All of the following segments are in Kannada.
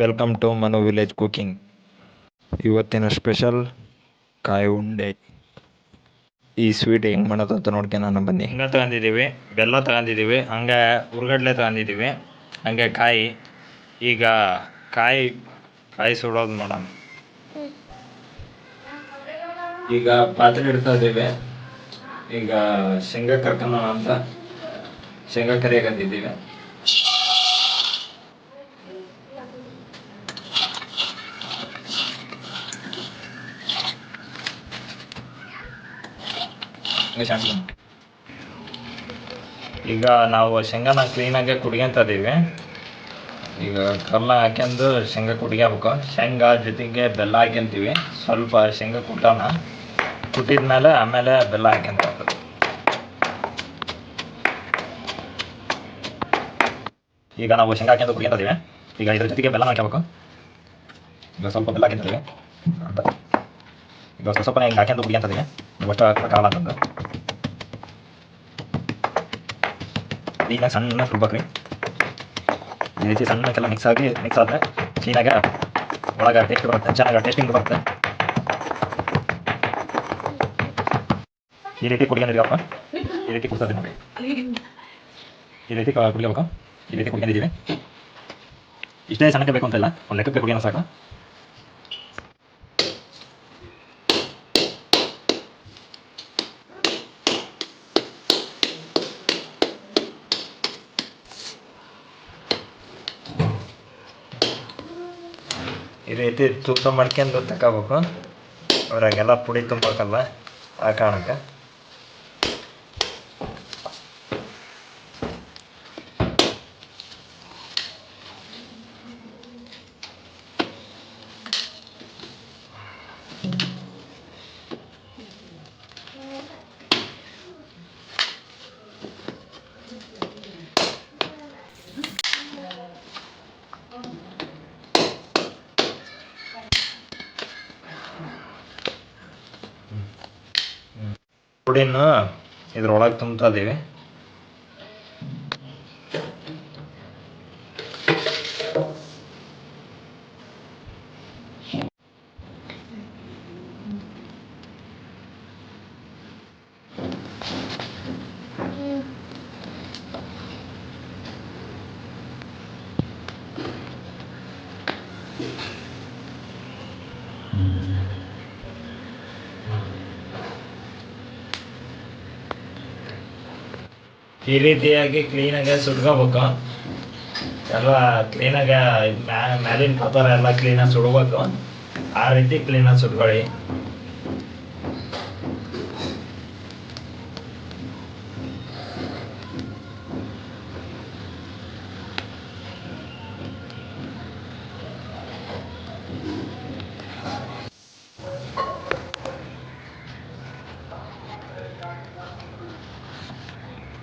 Welcome to Manu village cooking ಇವತ್ತಿನ ಸ್ಪೆಷಲ್ ಕಾಯಿ ಉಂಡೆ. ಈ ಸ್ವೀಟ್ ಹೆಂಗೆ ಮಾಡೋದು ಅಂತ ನೋಡ್ಕೊಂಡು ಬನ್ನಿ. ಹಿಂಗೆ ತಗೊಂಡಿದ್ದೀವಿ ಬೆಲ್ಲ ತಗೊಂಡಿದ್ದೀವಿ ಹಂಗೆ ಉರ್ಗಡ್ಲೆ ತಗೊಂಡಿದ್ದೀವಿ ಹಂಗೆ ಕಾಯಿ. ಈಗ ಕಾಯಿ ಕಾಯಿ ಸುಡೋದು ನೋಡೋಣ. ಈಗ ಪಾತ್ರೆ ಇಡ್ತಾ ಇದ್ದೀವಿ ಈಗ ಶೇಂಗಾ ಕರ್ಕೊಳ್ಳೋಣ ಅಂತ. ಶೇಂಗಾ ಈಗ ನಾವು ಶೇಂಗಾನ ಕ್ಲೀನಾಗೆ ಕುಡ್ಕೊಂತ ಇದೀವಿ. ಈಗ ಕಲ್ಲ ಹಾಕ್ಯಂದು ಶೇಂಗಾ ಕುಡಿಯಬೇಕು. ಶೇಂಗಾ ಜೊತೆಗೆ ಬೆಲ್ಲ ಹಾಕ್ಯಂತೀವಿ. ಸ್ವಲ್ಪ ಶೇಂಗಾ ಕುಟ್ಟೋಣ ಕುಟ್ಟಿದ್ಮೇಲೆ ಆಮೇಲೆ ಬೆಲ್ಲ ಹಾಕ್ಯಂತ ಈಗ ನಾವು ಶೇಂಗಾ ಹಾಕ್ಯಂದು ಕುಡ್ಕೊಂತ ಇದೀವಿ. ಈಗ ಇದ್ರ ಜೊತೆಗೆ ಬೆಲ್ಲ ಹಾಕ್ಯಬೇಕು. ಈಗ ಸ್ವಲ್ಪ ಬೆಲ್ಲ ಹಾಕ್ಯಂತೀವಿ ಈಗ ಸ್ವಲ್ಪ ಸ್ವಲ್ಪ ಹಿಂಗೆ ಹಾಕ್ಯಂದು ಕುಡಿಯಂತದೀವಿ ಒಟ್ಟು ಹಾಕಲ್ಲ ಅಂತಂದು ಈಗ ಸಣ್ಣ ಸುಡ್ಬೇಕ್ರಿ ಈ ರೀತಿ ಸಣ್ಣಕ್ಕೆಲ್ಲ ಮಿಕ್ಸ್ ಆಗಿ ಮಿಕ್ಸ್ ಆದರೆ ಕ್ಲೀನಾಗಿ ಒಳಗೆ ಟೇಸ್ಟ್ ಬರುತ್ತೆ ಚೆನ್ನಾಗಿ ಟೇಸ್ಟಿಂಗ್ ಬರುತ್ತೆ ಈ ರೀತಿ ಕುಡಿಯೋದಿದೆಯಪ್ಪ ಈ ರೀತಿ ಕುಡ್ತದೆ ನೋಡಿ ಈ ರೀತಿ ಕುಡಿಯಬೇಕು ಈ ರೀತಿ ಕುಡಿಕೊಂಡಿದ್ದೀವಿ ಇಷ್ಟೇ ಸಣ್ಣಕ್ಕೆ ಬೇಕು ಅಂತಿಲ್ಲ ಒಂದು ಲೆಕ್ಕಕ್ಕೆ ಕುಡಿಯೋಣ ಸಾಕು ಈ ರೀತಿ ತೂಕ ಮಾಡ್ಕೊಂಡು ತಗೋಬೇಕು. ಅವ್ರಾಗೆಲ್ಲ ಪುಡಿ ತುಂಬಬೇಕಲ್ಲ ಆ ಕಾರಣಕ್ಕೆ. ಪುಡಿನ ಇದ್ರೊಳಗೆ ತುಂಬ್ತಾ ಇದೀವಿ. ಈ ರೀತಿಯಾಗಿ ಕ್ಲೀನಾಗೆ ಸುಡ್ಕೋಬೇಕು ಎಲ್ಲ ಕ್ಲೀನಾಗಿ ಮ್ಯಾಲಿನ ಪದಾರ ಎಲ್ಲ ಕ್ಲೀನಾಗಿ ಸುಡ್ಬೇಕು ಆ ರೀತಿ ಕ್ಲೀನಾಗಿ ಸುಡ್ಕೊಳ್ಳಿ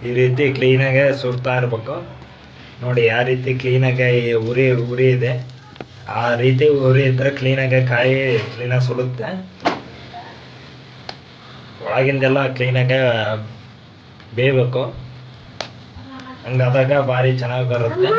ಈ ರೀತಿ ಕ್ಲೀನಾಗೆ ಸುರ್ತಾ ಇರಬೇಕು. ನೋಡಿ ಯಾವ ರೀತಿ ಕ್ಲೀನಾಗೆ ಉರಿ ಉರಿ ಇದೆ. ಆ ರೀತಿ ಉರಿ ಇದ್ರೆ ಕ್ಲೀನಾಗೆ ಕಾಯಿ ಕ್ಲೀನಾಗಿ ಸುಡುತ್ತೆ. ಒಳಗಿಂದೆಲ್ಲ ಕ್ಲೀನಾಗೆ ಬೇಯಬೇಕು. ಹಂಗಾದಾಗ ಭಾರಿ ಚೆನ್ನಾಗಿ ಬರುತ್ತೆ.